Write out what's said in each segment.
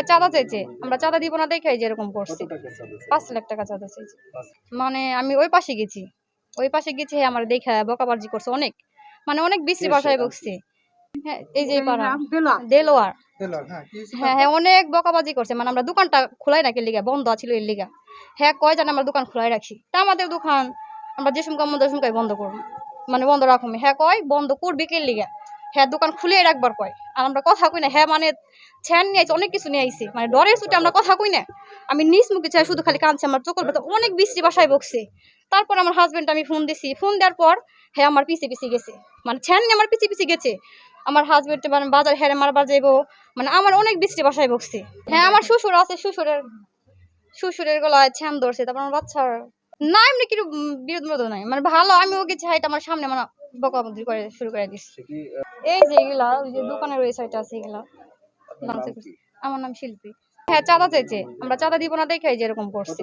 হ্যাঁ চাঁদা চাইছে। আমরা চাঁদা দিব না দেখে যে এরকম করছি? পাঁচ লাখ টাকা চাঁদা চাইছে। মানে আমি ওই পাশে গেছি। ওই পাশে গেছি হ্যাঁ আমার দেখা বকাবাজি করছে অনেক। মানে অনেক বিশ্রী ভাষায় সেটা? হ্যাঁ এই যে পাড়া। দেলোয়ার। হ্যাঁ, হ্যাঁ হ্যাঁ অনেক বকাবাজি করছে। মানে আমরা দোকানটা খোলাই রাখি লিগা? বন্ধ ছিল এর লিগা। হ্যাঁ কয় জানে আমরা দোকান খোলাই রাখছি? তা আমাদের দোকান আমরা যে সময় মধ্যে সময় বন্ধ করব। মানে বন্ধ রাখুন। হ্যাঁ কয়? বন্ধ করবি কে লিগা? হ্যাঁ দোকান খুলে রাখবার কয়। আর আমরা কথা কই না হ্যাঁ মানে ছ্যান নিয়ে আইছে, অনেক কিছু নিয়ে আইছি। মানে ডরের ছুটে আমরা কথা কই না। আমি নিজ মুখে চাই শুধু খালি কাঁদছে আমার চোখের ভেতর, অনেক বিশ্রী বাসায় বকছে। তারপর আমার হাজবেন্ড আমি ফোন দিছি। ফোন দেওয়ার পর হ্যাঁ আমার পিছিয়ে পিছে গেছে। মানে ছ্যান নিয়ে আমার পিছিয়ে পিছিয়ে গেছে। আমার হাজবেন্ড মানে বাজার হ্যাঁ মারবার যাইবো। মানে আমার অনেক বৃষ্টি বাসায় বকছে। হ্যাঁ আমার শ্বশুর আছে, শ্বশুরের শ্বশুরের গলায় ছ্যান ধরছে। তারপর আমার বাচ্চার না, এমনি কি বিরোধ মতো নাই। মানে ভালো, আমি ওকে চাইটা আমার সামনে মানে বকাবকি করে শুরু করে কি, এই যে এগুলা ওই যে দোকানের ওই সাইডে আছে এগুলা। আমার নাম শিল্পী। হ্যাঁ চাঁদা চাইছে। আমরা চাঁদা দিব না দেখে যে এরকম করছি?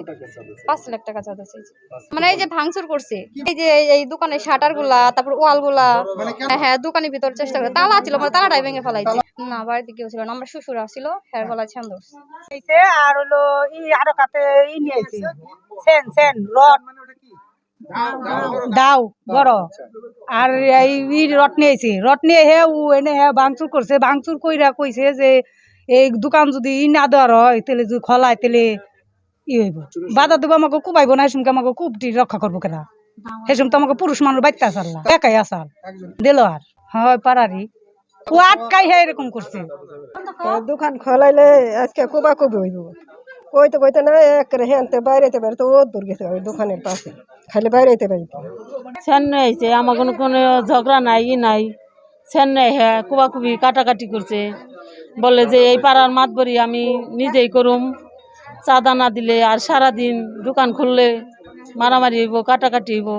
পাঁচ লাখ টাকা চাঁদা চাইছে। মানে এই যে ভাঙচুর করছে। এই যে এই দোকানের শাটারগুলা তারপর ওয়ালগুলা হ্যাঁ হ্যাঁ দোকানের ভিতর চেষ্টা করে। তালা ছিল মানে তালাটাই ভেঙে ফেলাইছে। না বাড়িতে কেউ ছিল না। আমার শ্বশুর আসছিল হ্যাঁ। ধরছে আর হলো ই আরও কাতে ই নিয়ে সেন সেন রড। মানে? দাও বড়। আর এই ই রড নিয়ে আইছে। রড নিয়ে হে ও এনে হে ভাঙচুর করছে। ভাঙচুর কইরা কইছে যে এই দোকান যদি ই না দেওয়ার হয় তাহলে যদি খোলায় তাহলে ই হইব। বাধা দেবো আমাকে কুবাইব না এসমকে আমাকে কুবটি রক্ষা করব কেনা সেসম তো আমাকে পুরুষ মানুষ বাইতে আসাল্লা একাই আসাল। দিল আর। হয় পারারি ও আটকাই হে এরকম করছে। দোকান খোলাইলে আজকে কোবা কবি হইব। কইতে কইতে না এক হেনতে বাইরেতে বাইরে তো ও দূর গেছে ওই দোকানের পাশে। খালি যেতে পারি চেন্নাই আইছে আমার কোনো কোনো ঝগড়া নাই, ই নাই। চেন্নাই হ্যাঁ কুবাকুবি কাটাকাটি করছে। বলে যে এই পাড়ার মাত মাতবরি আমি নিজেই করুম। চাঁদা না দিলে আর সারাদিন দোকান খুললে মারামারি হইব, কাটাকাটি হইব।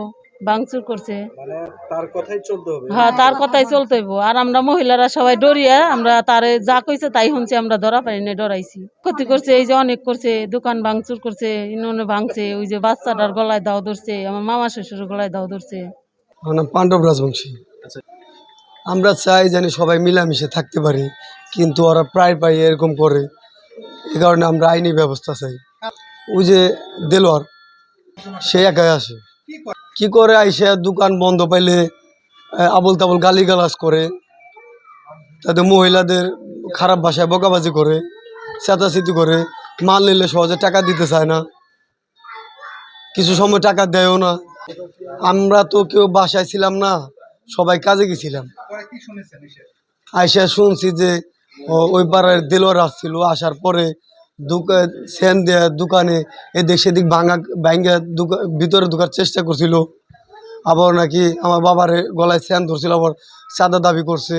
ভাঙচুর করছে। মানে তার কথাই চলতে হবে। হ্যাঁ তার কথাই চলতে হইব। আর আমরা মহিলারা সবাই ডরিয়া আমরা তারে যা কইছে তাই শুনছি আমরা ধরা পারি না ডরাইছি। ক্ষতি করছে এই যে অনেক করছে দোকান ভাঙচুর করছে ইননে ভাঙছে ওই যে বাচ্চাটার গলায় দাও ধরছে আমার মামা শ্বশুর গলায় দাও ধরছে। আমার নাম পাণ্ডব রাজবংশী। আমরা চাই জানি সবাই মিলামিশে থাকতে পারি কিন্তু ওরা প্রায় প্রায় এরকম করে। এ কারণে আমরা আইনি ব্যবস্থা চাই। ওই যে দেলোয়ার সে একাই আসে। কি করে আইসে দোকান বন্ধ পাইলে আবল তাবল গালিগালাজ করে তাদের মহিলাদের খারাপ ভাষায় বকাবাজি করে চেতাচেতি করে, মাল নিলে সহজে টাকা দিতে চায় না কিছু সময় টাকা দেয়ও না আমরা তো কেউ বাসায় ছিলাম না, সবাই কাজে গেছিলাম? আইসা শুনছি যে ওই পাড়ার দেলোয়ার আসছিল, আসার পরে সেন দেয়া দোকানে এদিক সেদিক ভাঙা ভাঙ্গা ভিতরে ঢোকার চেষ্টা করছিল। আবার নাকি আমার বাবার গলায় সেন ধরছিল আবার চাঁদা দাবি করছে।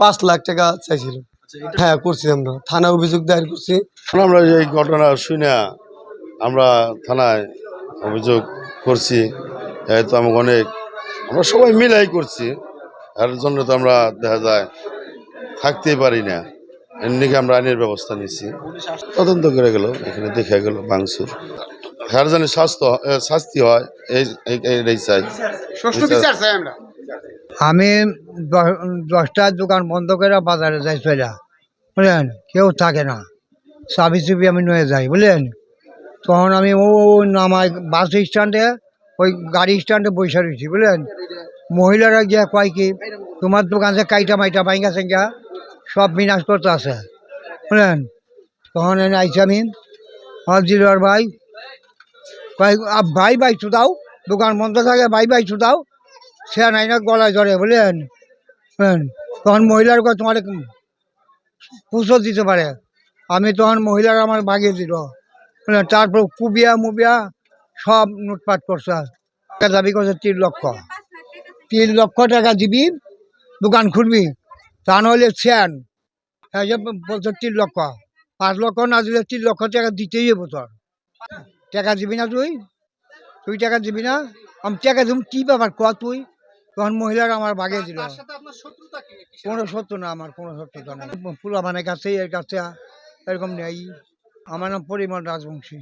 পাঁচ লাখ টাকা চাইছিল। হ্যাঁ করছি আমরা। থানা অভিযোগ দায়ের করছি। আমরা এই ঘটনা শুনে আমরা থানায় অভিযোগ করছি তো আমাকে অনেক আমরা সবাই মিলাই করছি। এর জন্য তো আমরা দেখা যায় থাকতেই পারি না। এর নিকে আমরা আইনের ব্যবস্থা নিচ্ছি তদন্ত করে গেল এখানে দেখে গেল বাংসুর হ্যার জানি স্বাস্থ্য শাস্তি হয় এই এই- এই চাই আমি দশটার দোকান বন্ধ করে বাজারে যাই চলে বুঝলেন? কেউ থাকে না। চাবি চুবি আমি নিয়ে যাই বুঝলেন? তখন আমি ও নামাই বাস স্ট্যান্ডে ওই গাড়ি স্ট্যান্ডে বসে রয়েছি বুঝলেন? মহিলারা গিয়া কয় কি তোমার দোকান কাইটা মাইটা বাইঙ্গা সেঙ্গা সব বিনাশ করতে আছে বুঝলেন তখন এনে আইছি আমি। আমার ভাই। কয় "আ, ভাই ভাই দাও দোকান বন্ধ থাকে ভাই ভাই দাও সে নাই না গলায় ধরে বুঝলেন? বুঝলেন? তখন মহিলার কথা তোমার পুষো দিতে পারে। আমি তখন মহিলার আমার বাগিয়ে দিল। বুঝলেন তারপর কুবিয়া মুবিয়া সব লুটপাট করছে। দাবি করছে তিন লক্ষ। তিন লক্ষ টাকা দিবি দোকান খুলবি। তা যে বলছে তিন লক্ষ। পাঁচ লক্ষ না দিলে তিন লক্ষ টাকা দিতেই হবে তোর। টাকা দিবি না তুই? তুই টাকা দিবি না? আমি টাকা দিব কী ব্যাপার ক তুই? তখন মহিলারা আমার বাগিয়ে দিল? কোনো সত্য না আমার কোনো সত্যতা না ফুলা মানে কাছে এর কাছে এরকম নেই। আমার নাম পরিমল রাজবংশী।